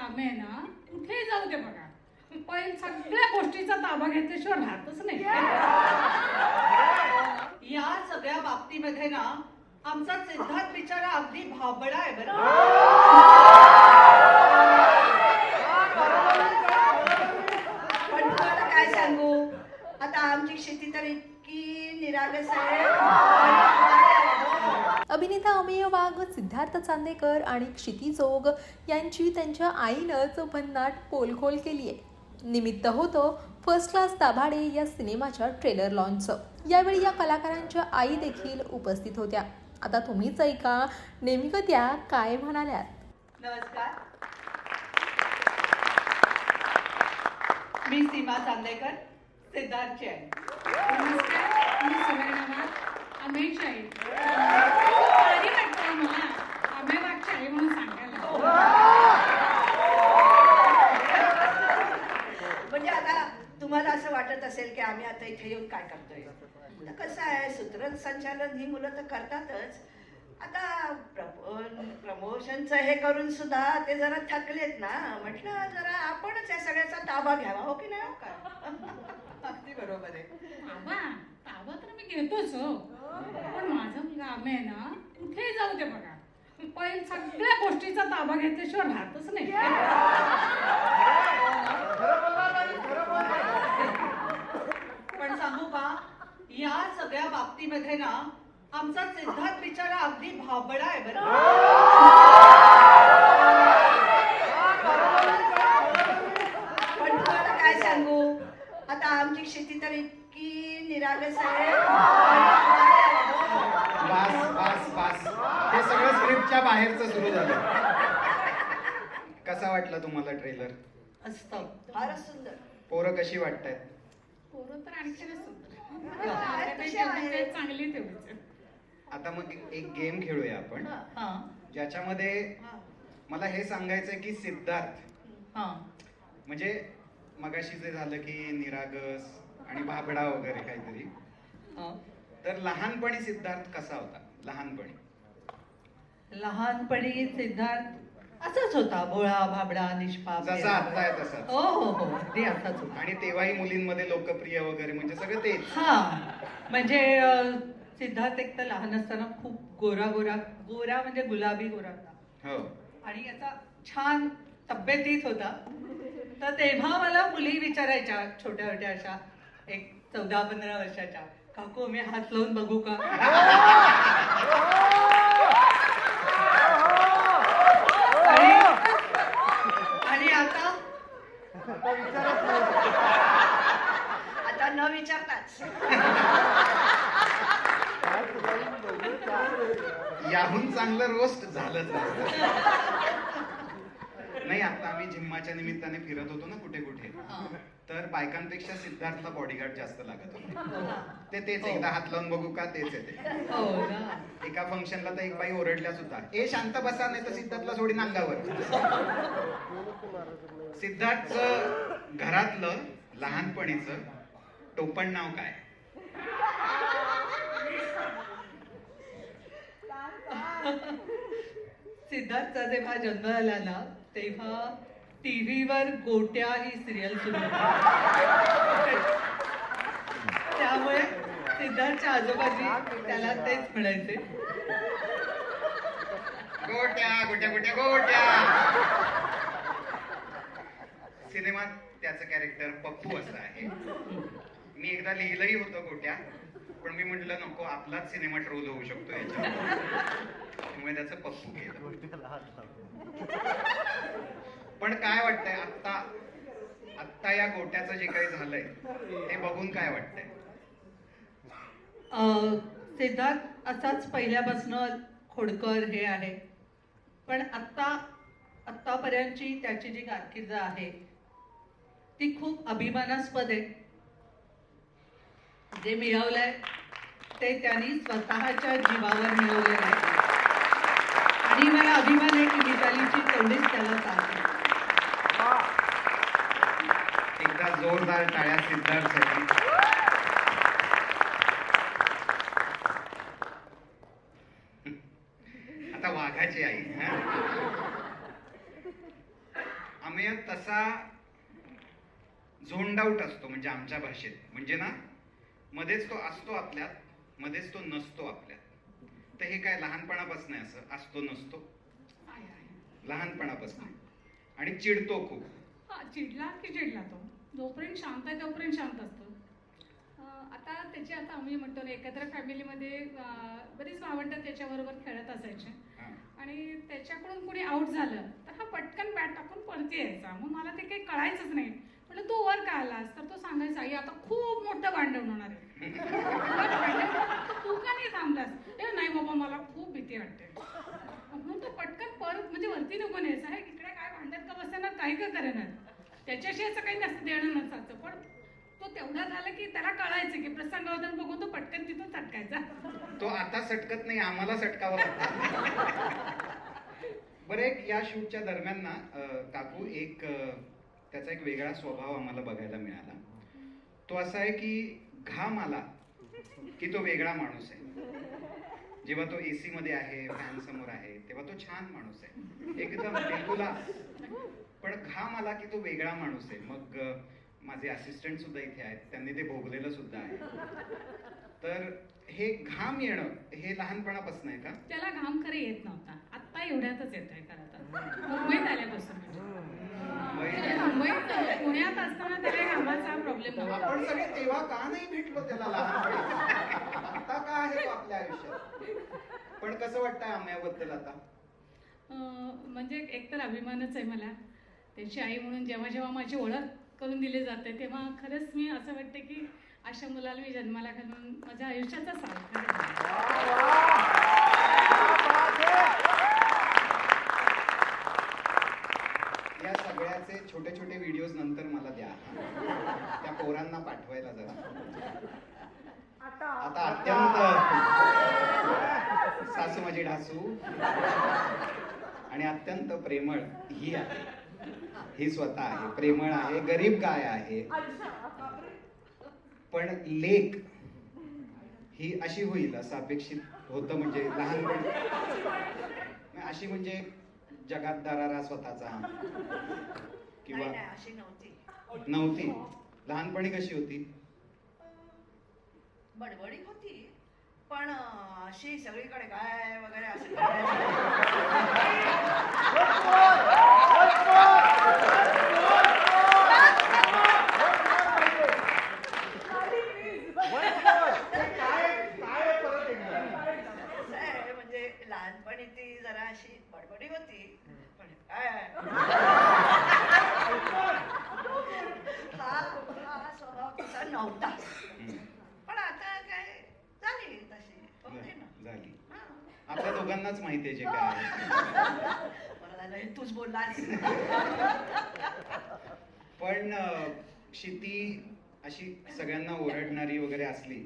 काम आहे ना कुठेही जाऊ दे बघा. पण सगळ्या गोष्टीचा ताबा घेतल्याशिवाय राहतच नाही. या सगळ्या बाबतीमध्ये ना आमचा सिद्धार्थ बिचारा अगदी भाबडा आहे बरं. पण तुम्हाला काय सांगू? आता आमची शेती तर इतकी निरागस आहे. अभिनेता अमेय वाघ सिद्धार्थ चांदेकर आणि क्षिती जोग यांची त्यांच्या आईनंच भन्नाट पोलखोल केली आहे. निमित्त होतं फर्स्ट क्लास दाभाडे या सिनेमाच्या ट्रेलर लॉन्चचं यावेळी या कलाकारांच्या आई देखील उपस्थित होत्या. आता तुम्हीच ऐका नेमकं त्या काय म्हणाल्यात? नमस्कार. मी सीमा चांदेकर सिद्धार्थची आहे नमस्कार मी सुवर्णमा अमेश आहे खूप भारी वाटतंय मला अमेय वाघची आई म्हणून सांगायला म्हणजे आता तुम्हाला असं वाटत असेल की आम्ही आता इथे येऊन काय करतोय? तर कसं आहे सूत्रसंचालन ही मुलं तर करतातच. आता प्रमोशनचं हे करून सुद्धा ते जरा थकलेत ना. म्हटलं जरा आपणच या सगळ्याचा ताबा घ्यावा हो की नाही हो का? अगदी बरोबर आहे. ताबा ताबा तर मी घेतोच हो. पण माझा मुलगा आम्ही आहे ना कुठेही जाऊ दे बघा. पण सगळ्या गोष्टीचा ताबा घेतल्याशिवाय राहतच नाही. पण सांगू का या सगळ्या बाबतीमध्ये ना आमचा सिद्धार्थ बिचारा अगदी भाबडा आहे बरं पण तुम्हाला काय सांगू आता आमची शेती तर इतकी निरागस आहे. स्क्रिप्टच्या बाहेरचं सुरू झालं. कसा वाटला तुम्हाला ट्रेलर असतं. फारच सुंदर. पोरं कशी वाटतायत पोरं तर आणखीनच सुंदर आहेत. चांगली तेवढीच आता मग एक गेम खेळूया आपण. हा. ज्याच्यामध्ये मला हे सांगायचंय की सिद्धार्थ. हा. म्हणजे मगाशी जे झालं की निरागस आणि भाबडा वगैरे काहीतरी. हा. तर लहानपणी सिद्धार्थ कसा होता? लहानपणी. लहानपणी सिद्धार्थ असाच होता भोळा भाबडा निष्पाप जसा आता आहे तसाच. हो हो हो अगदी असाच होता. आणि तेव्हाही मुलींमध्ये लोकप्रिय वगैरे म्हणजे सगळं तेच. हा म्हणजे अं, सिद्धार्थ एक तर लहान असताना खूप गोरा गोरा गोरा म्हणजे गुलाबी गोरा होता. हो. आणि याचा छान तब्येतीत होता. तर तेव्हा मला मुली विचारायच्या छोट्या छोट्या अशा एक चौदा पंधरा वर्षाच्या काकू मी हात लावून बघू का आणि आणि आता आता न विचारताच याहून चांगलं रोस्ट झालंच नसतं. नाही आता आम्ही जिम्माच्या निमित्ताने फिरत होतो ना कुठे कुठे हा. तर बायकांपेक्षा सिद्धार्थला बॉडीगार्ड जास्त लागत होते हो. ते तेच हो. एकदा हात लावून बघू का तेच येते हो ना एका फंक्शनला तर एक बाई ओरडल्या सुद्धा ए शांत बसा नाही तर सिद्धार्थला सोडीन अंगावर सिद्धार्थचं घरातलं लहानपणीचं टोपण नाव काय सिद्धार्थचा जेव्हा जन्म झाला ना तेव्हा टीव्हीवर गोट्या ही सिरियल सुरू होती. त्यामुळे सिद्धार्थच्या आजोबाजी त्याला तेच म्हणायचे. गोट्या गोट्या गोट्या गोट्या. सिनेमात त्याचं कॅरेक्टर पप्पू असं आहे. मी एकदा लिहिलंही होतं गोट्या. पण मी म्हटलं नको आपलाच सिनेमा ट्रोल होऊ शकतो त्यामुळे त्याचं पप्पू केलं. पण काय वाटतंय आत्ता आत्ता या गोट्याचं जे काही झालंय ते बघून काय वाटतंय? अं, सिद्धार्थ असाच पहिल्यापासनं खोडकर हे आहे. पण आत्ता आत्तापर्यंतची त्याची जी कारकीर्द आहे ती खूप अभिमानास्पद आहे. जे मिळवलंय ते त्यांनी स्वतःच्या जीवावर मिळवलेलं आहे आणि मला अभिमान आहे की मितालीची तेवढीच त्याला साथ आहे. एकदा जोरदार टाळ्या सिद्धार्थसाठी. आता वाघाची आई आम्ही तसा झोंड आउट असतो म्हणजे आमच्या भाषेत. म्हणजे ना मध्येच तो असतो आपल्यात मध्येच तो नसतो आपल्यात. तर हे काय लहानपणापासून आहे असं? असतो नसतो. लहानपणापासून. आणि चिडतो खूप. हा चिडला की चिडला तो. जोपर्यंत शांत आहे तोपर्यंत शांत असतो. आता त्याची आता आम्ही म्हणतो ना एकत्र फॅमिलीमध्ये बरीच भावंड त्याच्याबरोबर खेळत असायचे. आणि त्याच्याकडून कोणी आउट झालं तर हा पटकन बॅट टाकून परती यायचा. मग मला ते काही कळायचंच नाही. म्हटलं तू वर का आलास? तर तो सांगायचा आई आता खूप मोठं भांडण होणार आहे "बरं, भांडण होणार तर तू का नाही थांबलास ए नाही बाबा मला खूप भीती वाटते म्हणून तो पटकन परत म्हणजे वरती नको न्यायचं. आहे इकडे काय भांडत का बसणार? काही का करणार? त्याच्याशी असं काही नसतं देणं नसायचं. पण तो तेवढा झाला की त्याला कळायचं की प्रसंगावधान बघून तो पटकन तिथून सटकायचा तो आता सटकत नाही आम्हाला सटकावं लागतं. बरं एक या शूटच्या दरम्यान ना काकू एक त्याचा एक वेगळा स्वभाव आम्हाला बघायला मिळाला. तो असा आहे की घाम आला की तो वेगळा माणूस आहे. जेव्हा तो एसी मध्ये आहे फॅन समोर आहे तेव्हा तो छान माणूस आहे. एकदम बिलकुला पण घाम आला की तो वेगळा माणूस आहे. मग माझे असिस्टंट सुद्धा इथे आहेत. त्यांनी ते भोगलेलं सुद्धा आहे. तर हे घाम येणं हे लहानपणापासून आहे का? त्याला घाम खरे येत नव्हता. आत्ता एवढ्यातच येत आहे खरं तर. मुंबईत आल्यापासून. म्हणजे. म्हणजे मुंबईत पुण्यात असताना त्याला घामाचा प्रॉब्लेम नव्हता आपण सगळे तेव्हा का नाही भेटलो त्याला लहानपणी आता का आहे तो आपल्या आयुष्यात पण कसं वाटतंय आम्याबद्दल आता म्हणजे एकतर अभिमानच आहे मला त्याची आई म्हणून जेव्हा जेव्हा माझी ओळख करून दिली जाते तेव्हा खरंच मी असं वाटतं की अशा मुलाला मी जन्माला घालून माझ्या आयुष्याचा सार्थक या सगळ्याचे छोटे छोटे व्हिडिओज नंतर मला द्या. त्या पोरांना पाठवायला जरा. आता अत्यंत सासू माझी ढासू आणि अत्यंत प्रेमळ ही आहे. ही स्वतः आहे. प्रेमळ आहे गरीब काय आहे? पण लेख ही अशी होईल असं अपेक्षित होतं म्हणजे लहानपणी अशी म्हणजे जगात दरारा स्वतःचा किंवा अशी नव्हती. नव्हती. लहानपणी कशी होती? बडबडी होती पण अशी सगळीकडे काय वगैरे असं करायचं. कसं आहे, म्हणजे लहानपणी ती जरा अशी बडबडी होती पण हा स्वभाव तसा नव्हता पण आता काय झाली तशी होते ना झाली हा. आपल्या दोघांनाच माहिती आहे जे काय आहे. झालं हे तूच बोललास पण अं, क्षिती अशी सगळ्यांना ओरडणारी वगैरे असली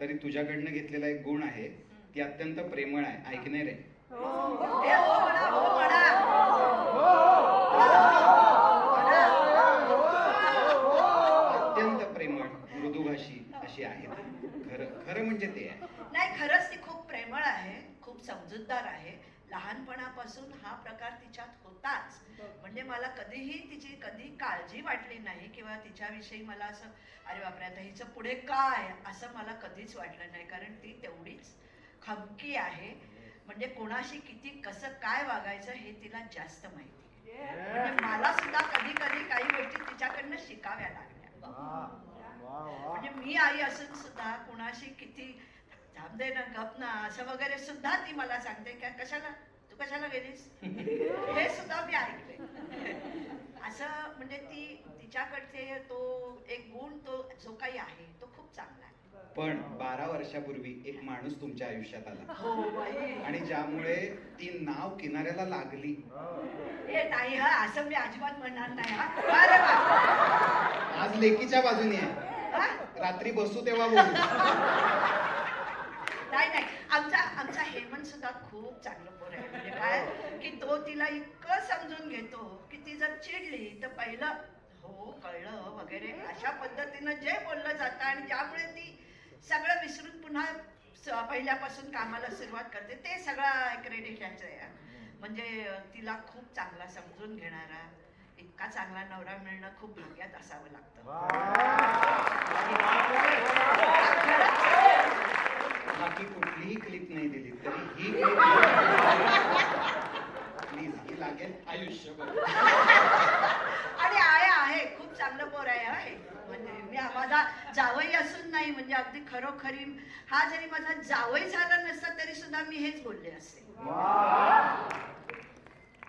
तरी तुझ्याकडनं घेतलेला एक गुण आहे ती अत्यंत प्रेमळ आहे ऐकणे रे हो म्हणा हो म्हणा अत्यंत प्रेमळ मृदुभाषी अशी आहे. खरं खरं म्हणजे ते आहे. नाही खरंच ती खूप प्रेमळ आहे खूप समजूतदार आहे. लहानपणापासून हा प्रकार तिच्यात होताच. म्हणजे मला कधीही तिची कधी काळजी वाटली नाही किंवा तिच्याविषयी मला असं अरे बापरे आता हिचं पुढे काय? असं मला कधीच वाटलं नाही. कारण ती तेवढीच खमकी आहे. म्हणजे कोणाशी किती कसं काय वागायचं हे तिला जास्त माहिती म्हणजे मला सुद्धा कधी कधी काही गोष्टी तिच्याकडनं शिकाव्या लागल्या. म्हणजे मी आई असून सुद्धा कुणाशी किती थांब दे ना गप ना असं वगैरे सुद्धा ती मला सांगते. का कशाला? तू कशाला गेलीस? हे सुद्धा मी ऐकले असं म्हणजे ती तिच्याकडचे तो एक गुण तो जो काही आहे तो खूप चांगला आहे. पण बारा वर्षापूर्वी एक माणूस तुमच्या आयुष्यात आला. हो आणि ज्यामुळे ती नाव किनाऱ्याला लागली. हे नाही हा असं मी अजिबात म्हणणार नाही हा. अरे वा. आज लेकीच्या बाजूने आहे. हा? रात्री बसू तेव्हा बोलू. नाही नाही. आमचा आमचा हेमंत सुद्धा खूप चांगलं पोर आहे. म्हणजे काय? की तो तिला इतकं समजून घेतो की ती जर चिडली तर पहिलं हो कळलं वगैरे. अशा पद्धतीनं जे बोललं जातं आणि ज्यामुळे ती सगळं विसरून पुन्हा स- पहिल्यापासून कामाला सुरुवात करते. ते सगळं क्रेडिट ह्याचं आहे. म्हणजे तिला खूप चांगला समजून घेणारा इतका चांगला नवरा मिळणं खूप भाग्यात असावं लागतं. बाकी कुठलीही क्लिप नाही दिली तरी ही प्लीज ही लागेल. आयुष्यभर. आहे आहे खूप चांगलं पोर आहे आहे म्हणजे मी माझा जावई असून नाही म्हणजे अगदी खरोखरी हा जरी माझा जावई झाला नसता तरी सुद्धा मी हेच बोलले असते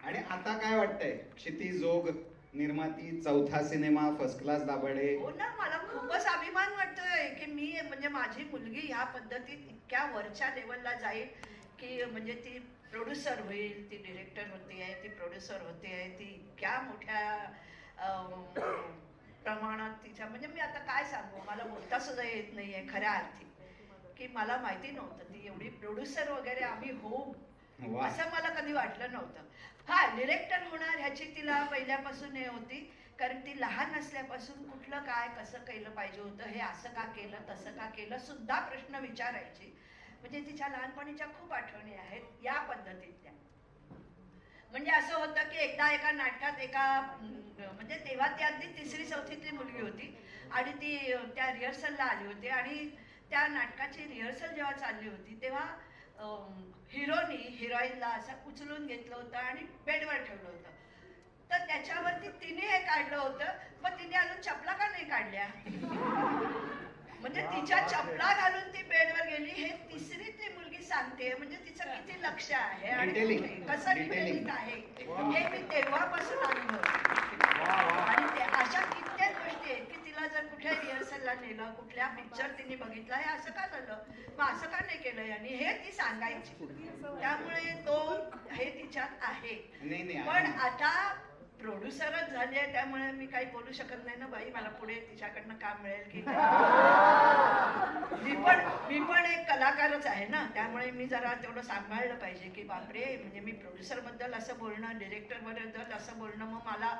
आणि आता काय वाटतंय? क्षिती जोग निर्माती चौथा सिनेमा फर्स्ट क्लास दाभाडे. हो ना मला खूपच अभिमान वाटतोय की मी म्हणजे माझी मुलगी ह्या पद्धतीत इतक्या वरच्या लेवलला जाईल की म्हणजे ती प्रोड्युसर होईल ती डिरेक्टर होते ती प्रोड्युसर होते ती इतक्या मोठ्या म्हणजे मी आता काय सांगू? मला बोलता सुद्धा येत नाहीये खऱ्या अर्थी. की मला माहिती नव्हतं ती एवढी प्रोड्युसर वगैरे आम्ही होऊ असं मला कधी वाटलं नव्हतं. हा डिरेक्टर होणार ह्याची तिला पहिल्यापासून हे होती कारण ती लहान असल्यापासून कुठलं काय कसं केलं पाहिजे होतं हे असं का केलं तसं का केलं सुद्धा प्रश्न विचारायची. म्हणजे तिच्या लहानपणीच्या खूप आठवणी आहेत या पद्धतीतल्या. म्हणजे असं होतं की एकदा एका नाटकात एका म्हणजे तेव्हा ती अगदी तिसरी चौथीतली मुलगी होती आणि ती त्या रिहर्सलला आली होती. आणि त्या नाटकाची रिहर्सल जेव्हा चालली होती तेव्हा हिरोनी हिरोईनला असं उचलून घेतलं होतं आणि बेडवर ठेवलं होतं. तर त्याच्यावरती तिने हे काढलं होतं. पण तिने अजून चपला का नाही काढल्या? म्हणजे तिच्या चपला घालून ती बेडवर गेली. हे तिसरीतली मुलगी सांगते. म्हणजे तिचं किती लक्ष आहे आणि. कसं. डिटेलिंग आहे हे मी तेव्हापासून अनुभव आणि ते अशा कित्येक गोष्टी आहेत की तिला जर कुठे रिहर्सलला नेलं कुठल्या पिक्चर तिने बघितला हे असं का झालं? मग असं का नाही केलं यांनी? हे ती सांगायची. त्यामुळे तो हे तिच्यात आहे. नाही नाही पण. आता प्रोड्युसरच झाली आहे त्यामुळे मी काही बोलू शकत नाही ना बाई. मला पुढे तिच्याकडनं काम मिळेल की नाही. मी पण मी पण एक कलाकारच आहे ना. त्यामुळे मी जरा तेवढं सांभाळलं पाहिजे की बापरे म्हणजे मी प्रोड्युसरबद्दल असं बोलणं डिरेक्टरबद्दल असं बोलणं मग मला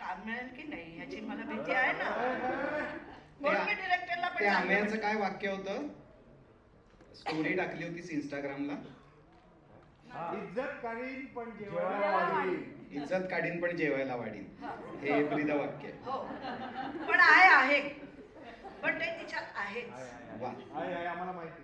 काम मिळेल की नाही ह्याची मला भीती आहे ना. म्हणून मी डिरेक्टरला पण ते सांगते. आम्याचं काय वाक्य होतं? स्टोरी टाकली होतीस इंस्टाग्रामला इज्जत काढीन पण जेवायला वाढीन. इज्जत काढीन पण जेवायला वाढीन. हे. ब्रीद वाक्य. आहे. हो. पण आहे आहे. पण ते तिच्यात आहेच वा. आहे, आहे, आम्हाला माहिती.